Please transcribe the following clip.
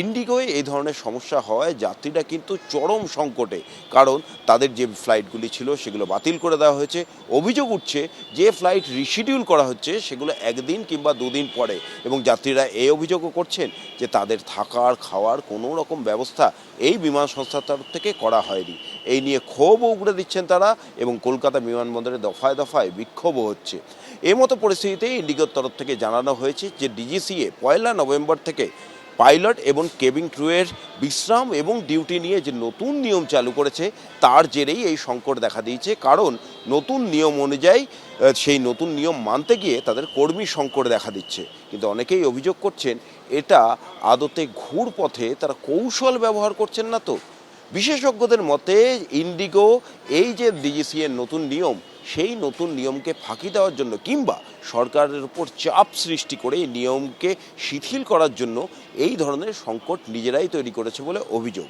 ইন্ডিগোয় এই ধরনের সমস্যা হওয়ায় যাত্রীরা কিন্তু চরম সংকটে, কারণ তাদের যে ফ্লাইটগুলি ছিল সেগুলো বাতিল করে দেওয়া হয়েছে। অভিযোগ উঠছে যে ফ্লাইট রিশিডিউল করা হচ্ছে সেগুলো একদিন কিংবা দুদিন পরে এবং যাত্রীরা এই অভিযোগও করছেন যে তাদের থাকার, খাওয়ার কোনো রকম ব্যবস্থা এই বিমান সংস্থার তরফ থেকে করা হয়নি। এই নিয়ে ক্ষোভও উগড়ে দিচ্ছেন তারা এবং কলকাতা বিমানবন্দরে দফায় দফায় বিক্ষোভও হচ্ছে। এই মতো পরিস্থিতিতে ইন্ডিগোর তরফ থেকে জানানো হয়েছে যে ডিজিসিএ পয়লা নভেম্বর থেকে পাইলট এবং কেবিন ক্রুয়ের বিশ্রাম এবং ডিউটি নিয়ে যে নতুন নিয়ম চালু করেছে, তার জেরেই এই সংকট দেখা দিয়েছে। কারণ নতুন নিয়ম অনুযায়ী সেই নতুন নিয়ম মানতে গিয়ে তাদের কর্মী সংকট দেখা দিচ্ছে। কিন্তু অনেকেই অভিযোগ করছেন, এটা আদতে ঘুর পথে তারা কৌশল ব্যবহার করছেন না তো? বিশেষজ্ঞদের মতে, ইন্ডিগো, এই যে ডিজিসি এর নতুন নিয়ম, সেই নতুন নিয়মকে ফাঁকি দেওয়ার জন্য কিংবা সরকারের উপর চাপ সৃষ্টি করে এই নিয়মকে শিথিল করার জন্য এই ধরনের সংকট নিজেরাই তৈরি করেছে বলে অভিযোগ।